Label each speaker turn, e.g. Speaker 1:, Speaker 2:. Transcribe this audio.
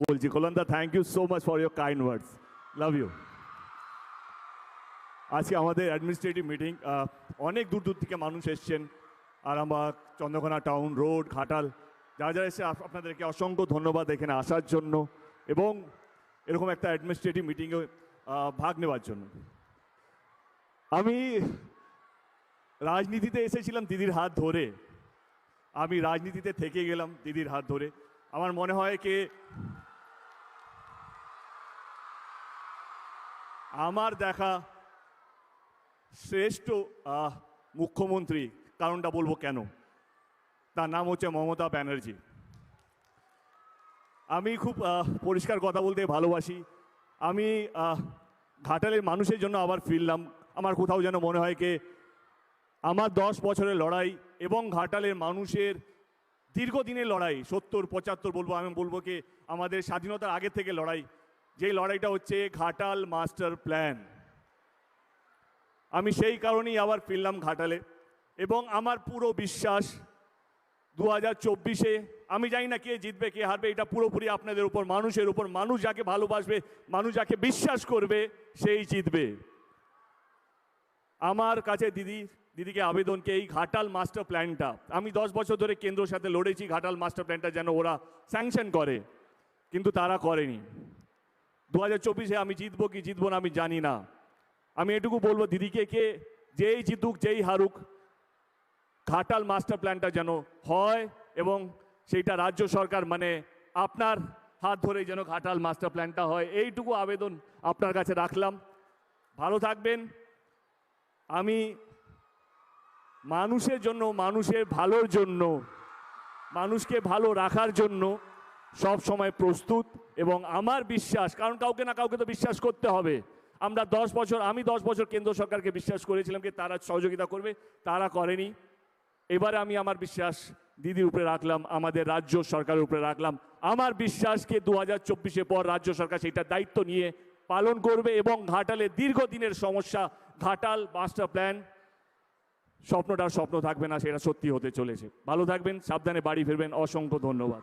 Speaker 1: বলছি Kalanda thank you so much for your kind words love you আজকে আমাদের administrative meeting অনেক দূর দূর থেকে মানুষ এসছেন। আর আরামবাগ, চন্দ্রকোনা টাউন রোড ঘাটাল, যারা যারা এসে আপনাদেরকে অসংখ্য ধন্যবাদ এখানে আসার জন্য এবং এরকম একটা অ্যাডমিনিস্ট্রেটিভ মিটিংয়ে ভাগ নেওয়ার জন্য। আমি রাজনীতিতে এসেছিলাম দিদির হাত ধরে। আমি রাজনীতিতে থেকে গেলাম দিদির হাত ধরে। আমার মনে হয় কি আমার দেখা শ্রেষ্ঠ মুখ্যমন্ত্রী, কারণটা বলব কেন? তার নাম হচ্ছে মমতা ব্যানার্জি। আমি খুব পরিষ্কার কথা বলতে ভালোবাসি। আমি ঘাটালের মানুষের জন্য আবার ফিরলাম। আমার কোথাও যেন মনে হয় কে, আমার দশ বছরের লড়াই এবং ঘাটালের মানুষের দীর্ঘদিনের লড়াই, সত্তর, পঁচাত্তর বলব, আমি বলব কি, আমাদের স্বাধীনতার আগে থেকে লড়াই যেই লড়াইটা হচ্ছে ঘাটাল মাস্টার প্ল্যান। আমি সেই কারণেই আবার ফিরলাম ঘাটালে এবং আমার পুরো বিশ্বাস দু হাজার চব্বিশে, আমি জানি না কে জিতবে, কে হারবে, এটা পুরোপুরি আপনাদের উপর, মানুষের উপর, মানুষ যাকে ভালোবাসবে, মানুষ যাকে বিশ্বাস করবে, সেই জিতবে। আমার কাছে দিদি, দিদিকে আবেদনকে এই ঘাটাল মাস্টার প্ল্যানটা। আমি দশ বছর ধরে কেন্দ্রের সাথে লড়েছি, ঘাটাল মাস্টার প্ল্যানটা যেন ওরা স্যাংশন করে, কিন্তু তারা করেনি। দু হাজার চব্বিশে আমি জিতবো কি জিতবো না আমি জানি না। আমি এটুকু বলব দিদিকে কে, যেই জিতুক, যেই হারুক, ঘাটাল মাস্টার প্ল্যানটা যেন হয় এবং সেইটা রাজ্য সরকার মানে আপনার হাত ধরে যেন ঘাটাল মাস্টার প্ল্যানটা হয়। এইটুকু আবেদন আপনার কাছে রাখলাম। ভালো থাকবেন। আমি মানুষের জন্য, মানুষের ভালোর জন্য, মানুষকে ভালো রাখার জন্য সব সময় প্রস্তুত এবং আমার বিশ্বাস, কারণ কাউকে না কাউকে তো বিশ্বাস করতে হবে। আমরা দশ বছর, আমি দশ বছর কেন্দ্র সরকারকে বিশ্বাস করেছিলাম যে তারা সহযোগিতা করবে, তারা করেনি। এবারে আমি আমার বিশ্বাস দিদির উপরে রাখলাম, আমাদের রাজ্য সরকারের উপরে রাখলাম। আমার বিশ্বাসকে দু হাজার পর রাজ্য সরকার সেটা দায়িত্ব নিয়ে পালন করবে এবং ঘাটালে দীর্ঘদিনের সমস্যা, ঘাটাল মাস্টার প্ল্যান স্বপ্নটা স্বপ্ন থাকবে না, সেটা সত্যি হতে চলেছে। ভালো থাকবেন, সাবধানে বাড়ি ফিরবেন, অসংখ্য ধন্যবাদ।